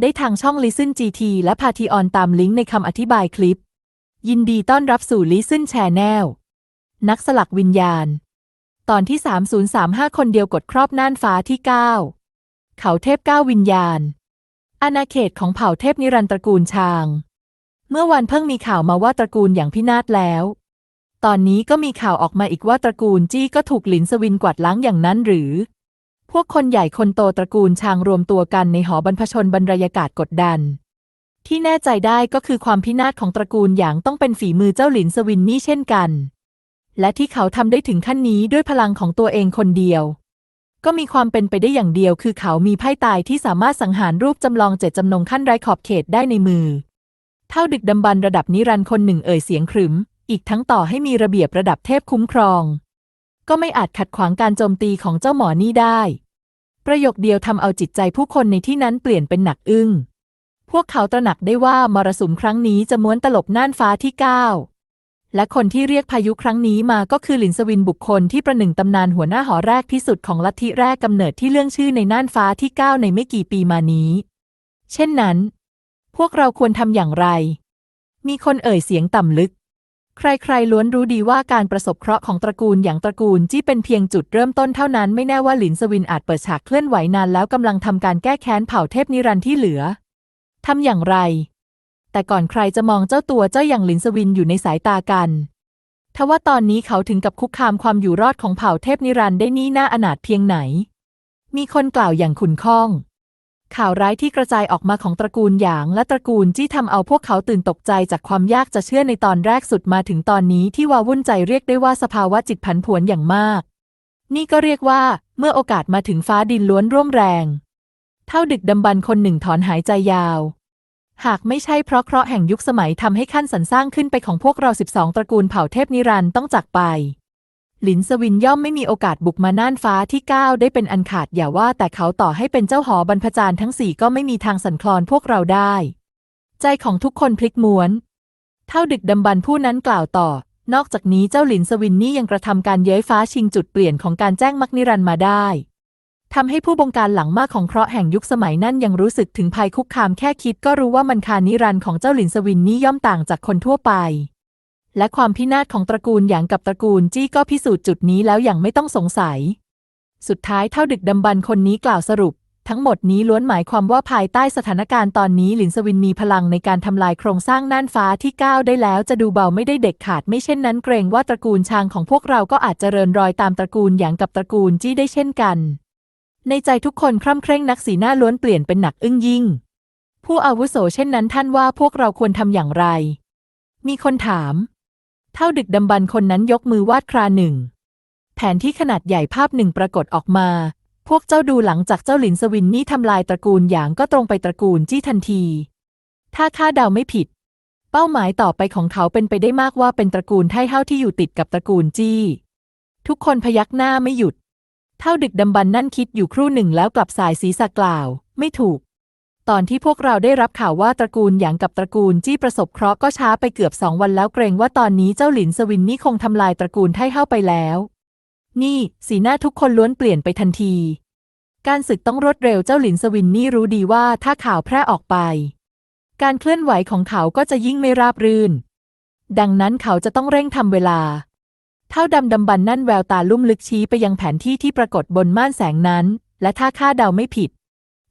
ได้ทางช่อง Listen GT และ p a t ีออนตามลิงก์ในคำอธิบายคลิป ยินดีต้อนรับสู่ Listen Channel นักสลักวิญญาณ ตอนที่ 3035 คนเดียวกดครอบน่านฟ้าที่ 9 เขาเทพเก้าวิญญาณ อาณาเขตของเผ่าเทพนิรันตระกูลชาง เมื่อวันเพิ่งมีข่าวมาว่าตระกูลอย่างพินาศแล้ว ตอนนี้ก็มีข่าวออกมาอีกว่าตระกูลจี้ก็ถูกหลินสวินกวาดล้างอย่างนั้นหรือ พวกคนใหญ่คนโตตระกูลชางรวมตัวกันในหอบรรพชนบรรยากาศกดดัน ที่แน่ใจได้ก็คือความพินาศของตระกูลอย่างต้องเป็นฝีมือเจ้าหลินสวินนี่เช่นกัน และที่เขาทำได้ถึงขั้นนี้ด้วยพลังของตัวเองคนเดียว ก็มีความเป็นไปได้อย่างเดียว คือเขามีไพ่ตายที่สามารถสังหารรูปจำลองเจตจำนงขั้นไร้ขอบเขตได้ในมือ เท่าดึกดำบรรระดับนิรันดร์คนหนึ่งเอ่ยเสียงขรึม อีกทั้งต่อให้มีระเบียบระดับเทพคุ้มครอง ก็ไม่อาจขัดขวางการโจมตีของเจ้าหมอนี่ได้ ประโยคเดียวทำเอาจิตใจผู้คนในที่นั้นเปลี่ยนเป็นหนักอึ้ง พวกเขาตระหนักได้ว่ามรสุมครั้งนี้จะม้วนตลบน่านฟ้าที่เก้าและคนที่เรียกพายุครั้งนี้มาก็คือหลินสวินบุคคลที่ประหนึ่งตำนานหัวหน้าหอแรกที่สุดของลัทธิแรกกำเนิดที่เรื่องชื่อในน่านฟ้าที่เก้าในไม่กี่ปีมานี้ เช่นนั้น พวกเราควรทำอย่างไร มีคนเอ่ยเสียงต่ำลึก ใครๆ ล้วนรู้ดีว่าการประสบเคราะห์ของตระกูลอย่างตระกูลจี้เป็นเพียงจุดเริ่มต้นเท่านั้นไม่แน่ว่าหลินสวินอาจเปิดฉากเคลื่อนไหวนานแล้วกำลังทำการแก้แค้นเผ่าเทพนิรันดร์ที่เหลือทำอย่างไร แต่ก่อนใครจะมองเจ้าตัวเจ้าอย่างหลินสวินอยู่ในสายตากันทว่าตอนนี้เขาถึงกับคุกคามความอยู่รอดของเผ่าเทพนิรันดร์ได้นี่น่าอนาถเพียงไหน มีคนกล่าวอย่างขุนข้อง ข่าวร้ายที่กระจายออกมาของตระกูลหยางและตระกูลจี้ทำเอาพวกเขาตื่นตกใจจากความยากจะเชื่อในตอนแรกสุดมาถึงตอนนี้ที่วาวุ่นใจเรียกได้ว่าสภาวะจิตผันผวนอย่างมาก นี่ก็เรียกว่า เมื่อโอกาสมาถึงฟ้าดินล้วนร่วมแรง เท่าดึกดำบรรคนหนึ่งถอนหายใจยาว หากไม่ใช่เพราะเคราะห์แห่งยุคสมัยทำให้ขั้นสรรสร้างขึ้นไปของพวกเรา 12 ตระกูลเผ่าเทพนิรันด์ต้องจากไป หลินสวินย่อมไม่มีโอกาสบุกมาน่านฟ้าที่ 9 ได้เป็นอันขาดอย่าว่าแต่เขาต่อให้เป็นเจ้าหอบรรพจารย์ทั้งสี่ก็ไม่มีทางสั่นคลอนพวกเราได้ ใจของทุกคนพลิกม้วน เท่าดึกดำบรรผู้นั้นกล่าวต่อ นอกจากนี้เจ้าหลินสวินนี่ยังกระทำการเย้ยฟ้าชิงจุดเปลี่ยนของการแจ้งมักนิรันต์มาได้ทำให้ผู้บงการหลังมากของเคราะห์แห่งยุคสมัยนั้นยังรู้สึกถึงภัยคุกคามแค่คิดก็รู้ว่ามันคานิรันต์ของเจ้าหลินสวินนี่ย่อมต่างจากคนทั่วไป และความพินาศของตระกูลอย่างกับตระกูลจี้ก็พิสูจน์จุดนี้แล้วอย่างไม่ต้องสงสัย สุดท้ายเท่าดึกดำบรรคนนี้กล่าวสรุป ทั้งหมดนี้ล้วนหมายความว่าภายใต้สถานการณ์ตอนนี้หลินสวินมีพลังในการทำลายโครงสร้างน่านฟ้าที่ก้าวได้แล้วจะดูเบาไม่ได้เด็กขาดไม่เช่นนั้นเกรงว่าตระกูลชางของพวกเราก็อาจเจริญรอยตามตระกูลอย่างกับตระกูลจี้ได้เช่นกัน ในใจทุกคนคร่ำเคร่งนักสีหน้าล้วนเปลี่ยนเป็นหนักอึ้งยิ่ง ผู้อาวุโสเช่นนั้นท่านว่าพวกเราควรทำอย่างไร มีคนถาม เท่าดึกดำบรรคนนั้นยกมือวาดคราหนึ่ง แผนที่ขนาดใหญ่ภาพหนึ่งปรากฏออกมา พวกเจ้าดูหลังจากเจ้าหลินสวินนี่ทำลายตระกูลหยางก็ตรงไปตระกูลจี้ทันที ถ้าข้าเดาไม่ผิด เป้าหมายต่อไปของเขาเป็นไปได้มากว่าเป็นตระกูลไท่เฮ้าที่อยู่ติดกับตระกูลจี้ ทุกคนพยักหน้าไม่หยุด เท่าดึกดำบรรนั่นคิดอยู่ครู่หนึ่งแล้วกลับสายศีรษะกล่าว ไม่ถูก ตอนที่พวกเราได้รับข่าวว่าตระกูลหยางกับตระกูลจี้ประสบเคราะห์ก็ช้าไปเกือบสองวันแล้วเกรงว่าตอนนี้เจ้าหลินสวินนี่คงทำลายตระกูลไท่เฮ้าไปแล้ว นี่สีหน้าทุกคนล้วนเปลี่ยนไปทันที การศึกต้องรวดเร็วเจ้าหลินสวินนี่รู้ดีว่าถ้าข่าวแพร่ออกไป การเคลื่อนไหวของเขาก็จะยิ่งไม่ราบรื่น ดังนั้นเขาจะต้องเร่งทำเวลา เท่าดำดำบันนั่นแววตาลุ่มลึกชี้ไปยังแผนที่ที่ปรากฏบนม่านแสงนั้น และถ้าข้าเดาไม่ผิด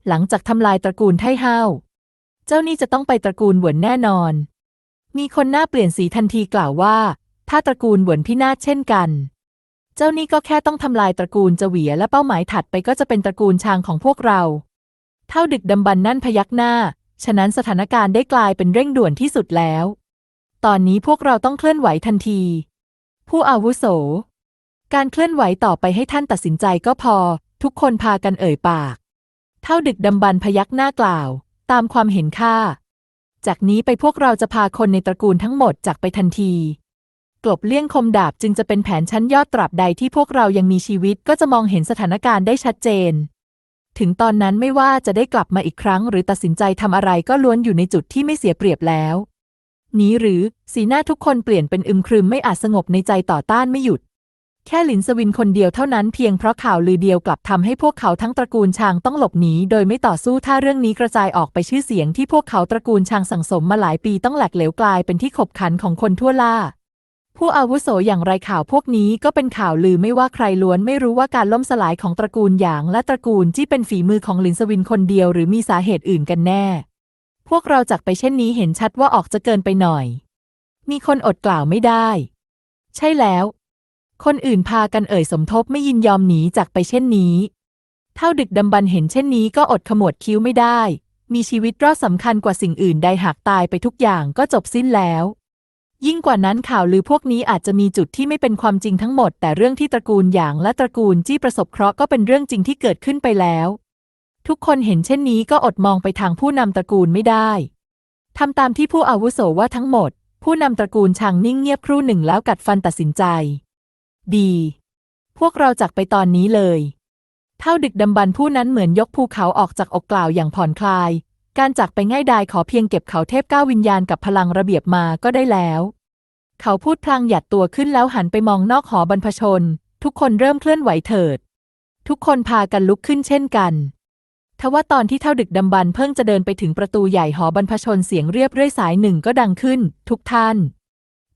หลังจากทำลายตระกูลไท่เฮาเจ้านี่จะต้องไปตระกูลหวนแน่นอน มีคนหน้าเปลี่ยนสีทันทีกล่าวว่า ถ้าตระกูลหวนพินาศเช่นกัน เจ้านี่ก็แค่ต้องทำลายตระกูลจเวียและเป้าหมายถัดไปก็จะเป็นตระกูลชางของพวกเรา เท่าดึกดำบรรนั่นพยักหน้า ฉะนั้นสถานการณ์ได้กลายเป็นเร่งด่วนที่สุดแล้ว ตอนนี้พวกเราต้องเคลื่อนไหวทันที ผู้อาวุโส การเคลื่อนไหวต่อไปให้ท่านตัดสินใจก็พอ ทุกคนพากันเอ่ยปาก เท่าดึกดำบรรพยักหน้ากล่าว ตามความเห็นข้าจากนี้ไปพวกเราจะพาคนในตระกูลทั้งหมดจากไปทันที กลบเลี่ยงคมดาบจึงจะเป็นแผนชั้นยอดตราบใดที่พวกเรายังมีชีวิตก็จะมองเห็นสถานการณ์ได้ชัดเจน ถึงตอนนั้นไม่ว่าจะได้กลับมาอีกครั้ง หรือตัดสินใจทำอะไรก็ล้วนอยู่ในจุดที่ไม่เสียเปรียบแล้ว นี้หรือสีหน้าทุกคนเปลี่ยนเป็นอึมครึมไม่อาจสงบในใจต่อต้านไม่หยุด แค่หลินสวินคนเดียวเท่านั้นเพียงเพราะข่าวลือเดียวกลับทำให้พวกเขาทั้งตระกูลชางต้องหลบหนีโดยไม่ต่อสู้ถ้าเรื่องนี้กระจายออกไปชื่อเสียงที่พวกเขาตระกูลชางสั่งสมมาหลายปีต้องแหลกเหลวกลายเป็นที่ขบขันของคนทั่วล่า ผู้อาวุโสอย่างไรข่าวพวกนี้ก็เป็นข่าวลือไม่ว่าใครล้วนไม่รู้ว่าการล่มสลายของตระกูลหยางและตระกูลที่เป็นฝีมือของหลินสวินคนเดียวหรือมีสาเหตุอื่นกันแน่ พวกเราจากไปเช่นนี้เห็นชัดว่าออกจะเกินไปหน่อย มีคนอดกล่าวไม่ได้ ใช่แล้ว คนอื่นพากันเอ่ยสมทบไม่ยินยอมหนีจากไปเช่นนี้ เท่าดึกดำบรรเห็นเช่นนี้ก็อดขมวดคิ้วไม่ได้ มีชีวิตรอดสำคัญกว่าสิ่งอื่นใดหากตายไปทุกอย่างก็จบสิ้นแล้ว ยิ่งกว่านั้นข่าวลือพวกนี้อาจจะมีจุดที่ไม่เป็นความจริงทั้งหมด แต่เรื่องที่ตระกูลหยางและตระกูลจี้ประสบเคราะห์ก็เป็นเรื่องจริงที่เกิดขึ้นไปแล้ว ทุกคนเห็นเช่นนี้ก็อดมองไปทางผู้นำตระกูลไม่ได้ทำตามที่ผู้อาวุโสว่าทั้งหมด ผู้นำตระกูลชางนิ่งเงียบครู่หนึ่งแล้วกัดฟันตัดสินใจ ดี พวกเราจักไปตอนนี้เลย เท่าดึกดำบรรพ์ผู้นั้นเหมือนยกภูเขาออกจากอกกล่าวอย่างผ่อนคลาย การจักไปง่ายดายขอเพียงเก็บเขาเทพก้าวิญญาณกับพลังระเบียบมาก็ได้แล้ว เขาพูดพลางหยัดตัวขึ้นแล้วหันไปมองนอกหอบรรพชน ทุกคนเริ่มเคลื่อนไหวเถิด ทุกคนพากันลุกขึ้นเช่นกันทว่าตอนที่เท่าดึกดำบรรเพิ่งจะเดินไปถึงประตูใหญ่หอบรรพชนเสียงเรียบเรื่อยสายหนึ่งก็ดังขึ้น ทุกท่าน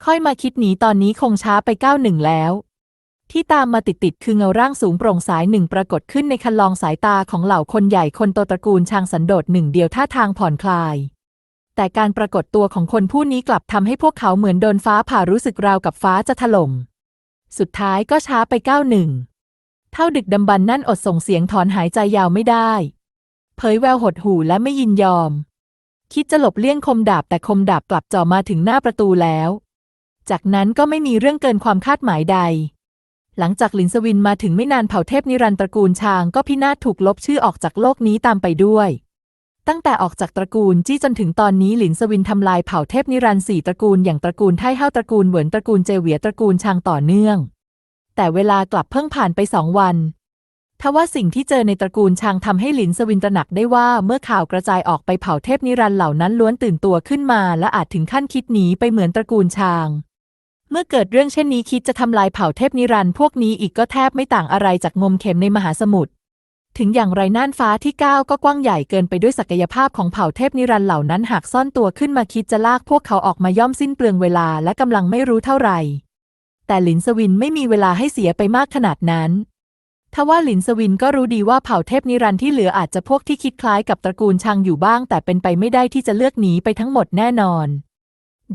ค่อยมาคิดหนีตอนนี้คงช้าไปก้าวหนึ่งแล้ว ที่ตามมาติดๆคือเงาร่างสูงโปร่งสายหนึ่งปรากฏขึ้นในคันลองสายตาของเหล่าคนใหญ่คนโตตระกูลชางสันโดษหนึ่งเดียวท่าทางผ่อนคลาย แต่การปรากฏตัวของคนผู้นี้กลับทำให้พวกเขาเหมือนโดนฟ้าผ่ารู้สึกราวกับฟ้าจะถล่ม สุดท้ายก็ช้าไปก้าวหนึ่ง เท่าดึกดำบรรพ์นั่นอดส่งเสียงถอนหายใจยาวไม่ได้ เผยแววหดหู่และไม่ยินยอม คิดจะหลบเลี่ยงคมดาบแต่คมดาบกลับจ่อมาถึงหน้าประตูแล้ว จากนั้นก็ไม่มีเรื่องเกินความคาดหมายใด หลังจากหลินสวินมาถึงไม่นานเผ่าเทพนิรันตระกูลชางก็พินาศถูกลบชื่อออกจากโลกนี้ตามไปด้วย ตั้งแต่ออกจากตระกูลจี้จนถึงตอนนี้หลินสวินทำลายเผ่าเทพนิรันดร์สี่ตระกูลอย่างตระกูลไทเฮาตระกูลเหวินตระกูลเจเหวียตระกูลชางต่อเนื่อง แต่เวลากลับเพิ่งผ่านไปสองวันทว่าสิ่งที่เจอในตระกูลชางทำให้หลินสวินตระหนักได้ว่าเมื่อข่าวกระจายออกไปเผ่าเทพนิรันเหล่านั้นล้วนตื่นตัวขึ้นมาและอาจถึงขั้นคิดหนีไปเหมือนตระกูลชาง เมื่อเกิดเรื่องเช่นนี้คิดจะทำลายเผ่าเทพนิรันดร์พวกนี้อีกก็แทบไม่ต่างอะไรจากงมเข็มในมหาสมุทรถึงอย่างไรน่านฟ้าที่ก้าวก็กว้างใหญ่เกินไปด้วยศักยภาพของเผ่าเทพนิรันดร์เหล่านั้นหากซ่อนตัวขึ้นมาคิดจะลากพวกเขาออกมาย่อมสิ้นเปลืองเวลาและกำลังไม่รู้เท่าไหร่ แต่หลินสวินไม่มีเวลาให้เสียไปมากขนาดนั้นทว่าหลินสวินก็รู้ดีว่าเผ่าเทพนิรันดร์ที่เหลืออาจจะพวกที่คิดคล้ายกับตระกูลชางอยู่บ้าง แต่เป็นไปไม่ได้ที่จะเลือกหนีไปทั้งหมดแน่นอน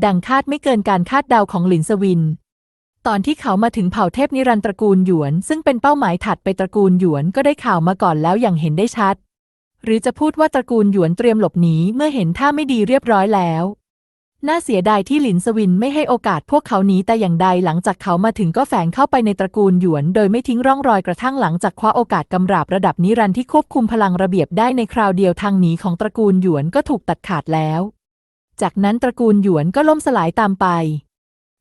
ดังคาดไม่เกินการคาดเดาของหลินสวิน ตอนที่เขามาถึงเผ่าเทพนิรันต์ตระกูลหยวน ซึ่งเป็นเป้าหมายถัดไปตระกูลหยวนก็ได้ข่าวมาก่อนแล้วอย่างเห็นได้ชัด หรือจะพูดว่าตระกูลหยวนเตรียมหลบหนีเมื่อเห็นท่าไม่ดีเรียบร้อยแล้ว น่าเสียดายที่หลินสวินไม่ให้โอกาสพวกเขาหนีแต่อย่างใดหลังจากเขามาถึงก็แฝงเข้าไปในตระกูลหยวน โดยไม่ทิ้งร่องรอยกระทั่งหลังจากคว้าโอกาสกำราบระดับนิรันท์ที่ควบคุมพลังระเบียบได้ในคราวเดียวทางหนีของตระกูลหยวนก็ถูกตัดขาดแล้ว จากนั้นตระกูลหยวนก็ล่มสลายตามไป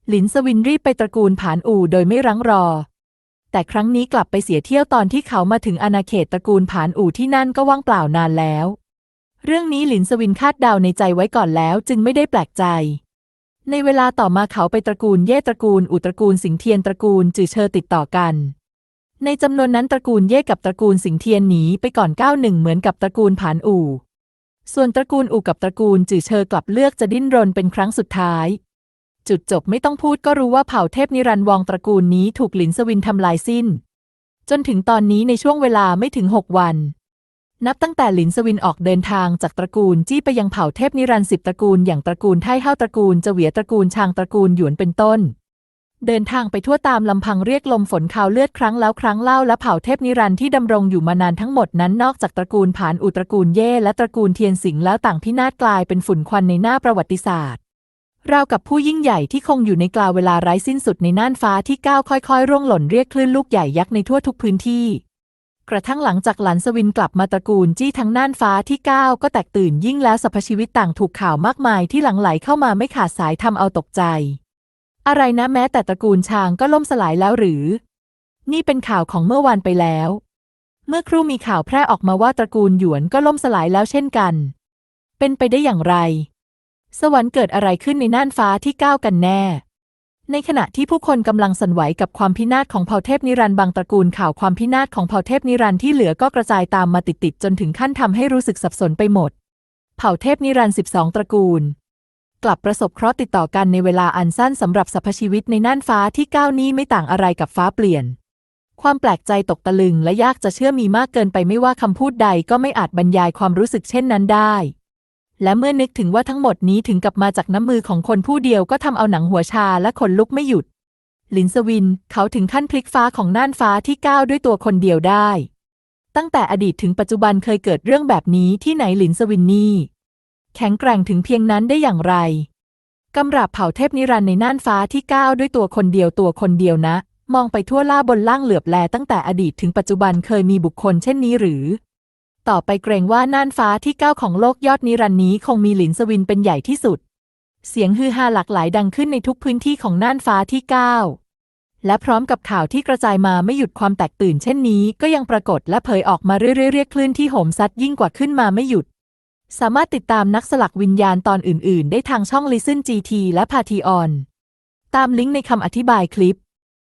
หลินสวินรีบไปตระกูลผานอู่โดยไม่รั้งรอ แต่ครั้งนี้กลับไปเสียเที่ยวตอนที่เขามาถึงอาณาเขตตระกูลผานอู่ที่นั่นก็ว่างเปล่านานแล้ว เรื่องนี้หลินสวินคาดเดาในใจไว้ก่อนแล้วจึงไม่ได้แปลกใจ ในเวลาต่อมาเขาไปตระกูลเย่ตระกูลอุตระกูลสิงเทียนตระกูลจือเชอติดต่อกัน ในจำนวนนั้นตระกูลเย่กับตระกูลสิงเทียนหนีไปก่อนก้าวหนึ่งเหมือนกับตระกูลผานอู่ ส่วนตระกูลอู่กับตระกูลจือเชอกลับเลือกจะดิ้นรนเป็นครั้งสุดท้าย จุดจบไม่ต้องพูดก็รู้ว่าเผ่าเทพนิรันดร์วองตระกูลนี้ถูกหลินสวินทำลายสิ้น จนถึงตอนนี้ในช่วงเวลาไม่ถึงหกวัน นับตั้งแต่หลินสวินออกเดินทางจากตระกูลจี้ไปยังเผ่าเทพนิรันดร์สิบตระกูลอย่างตระกูลไท่เฮาตระกูลเจเหวียตระกูลชางตระกูลหยวนเป็นต้น เดินทางไปทั่วตามลำพังเรียกลมฝนข่าวเลือดครั้งแล้วครั้งเล่าและเผ่าเทพนิรันดร์ที่ดำรงอยู่มานานทั้งหมดนั้นนอกจากตระกูลผานอุตระกูลเย่และตระกูลเทียนสิงห์แล้วต่างพินาศกลายเป็นฝุ่นควันในหน้าประวัติศาสตร์ราวกับผู้ยิ่งใหญ่ที่คงอยู่ในกลาเวลาไร้สิ้นสุดในน่านฟ้าที่ก้าวค่อยๆ ร่วงหล่นเรียกคลื่นลูกใหญ่ยักษ์ในทั่วทุกพื้นที่ กระทั่งหลังจากหลันสวินกลับมาตระกูลจี้ทั้งน่านฟ้าที่ก้าวก็แตกตื่นยิ่งแล้วสรรพชีวิตต่างถูกข่าวมากมายที่หลั่งไหลเข้ามาไม่ขาดสายทำเอาตกใจ อะไรนะแม้แต่ตระกูลชางก็ล่มสลายแล้วหรือ นี่เป็นข่าวของเมื่อวานไปแล้ว เมื่อครู่มีข่าวแพร่ออกมาว่าตระกูลหยวนก็ล่มสลายแล้วเช่นกัน เป็นไปได้อย่างไร สวรรค์เกิดอะไรขึ้นในน่านฟ้าที่ก้าวกันแน่ ในขณะที่ผู้คนกำลังสั่นไหวกับความพินาศของเผ่าเทพนิรันดร์บางตระกูลข่าวความพินาศของเผ่าเทพนิรันดร์ที่เหลือก็กระจายตามมาติดๆจนถึงขั้นทำให้รู้สึกสับสนไปหมด เผ่าเทพนิรันดร์12 ตระกูล กลับประสบเคราะห์ติดต่อกันในเวลาอันสั้นสำหรับสรรพชีวิตในน่านฟ้าที่ก้าวนี้ไม่ต่างอะไรกับฟ้าเปลี่ยน ความแปลกใจตกตะลึงและยากจะเชื่อมีมากเกินไปไม่ว่าคำพูดใดก็ไม่อาจบรรยายความรู้สึกเช่นนั้นได้ และเมื่อนึกถึงว่าทั้งหมดนี้ถึงกับมาจากน้ำมือของคนผู้เดียวก็ทำเอาหนังหัวชาและขนลุกไม่หยุด ลินสวิน เขาถึงขั้นพลิกฟ้าของน่านฟ้าที่ก้าวด้วยตัวคนเดียวได้ ตั้งแต่อดีตถึงปัจจุบันเคยเกิดเรื่องแบบนี้ที่ไหนลินสวินนี่ แข็งแกร่งถึงเพียงนั้นได้อย่างไรกำราบเผ่าเทพนิรันดร์ในน่านฟ้าที่ก้าวด้วยตัวคนเดียวตัวคนเดียวนะ มองไปทั่วล่าบนล่างเหลือบแลตั้งแต่อดีตถึงปัจจุบันเคยมีบุคคลเช่นนี้หรือ ต่อไปเกรงว่าน่านฟ้าที่ก้าวของโลกยอดนิรันดร์นี้คงมีหลินสวินเป็นใหญ่ที่สุด เสียงฮือฮาหลากหลายดังขึ้นในทุกพื้นที่ของน่านฟ้าที่ก้าวและพร้อมกับข่าวที่กระจายมาไม่หยุดความแตกตื่นเช่นนี้ ก็ยังปรากฏและเผยออกมาเรื่อยๆเรียกคลื่นที่โหมซัดยิ่งกว่าขึ้นมาไม่หยุด สามารถติดตามนักสลักวิญญาณตอนอื่น ๆ ได้ทางช่อง Listen GT และ p a t h e o n ตามลิงก์ในคำอธิบายคลิป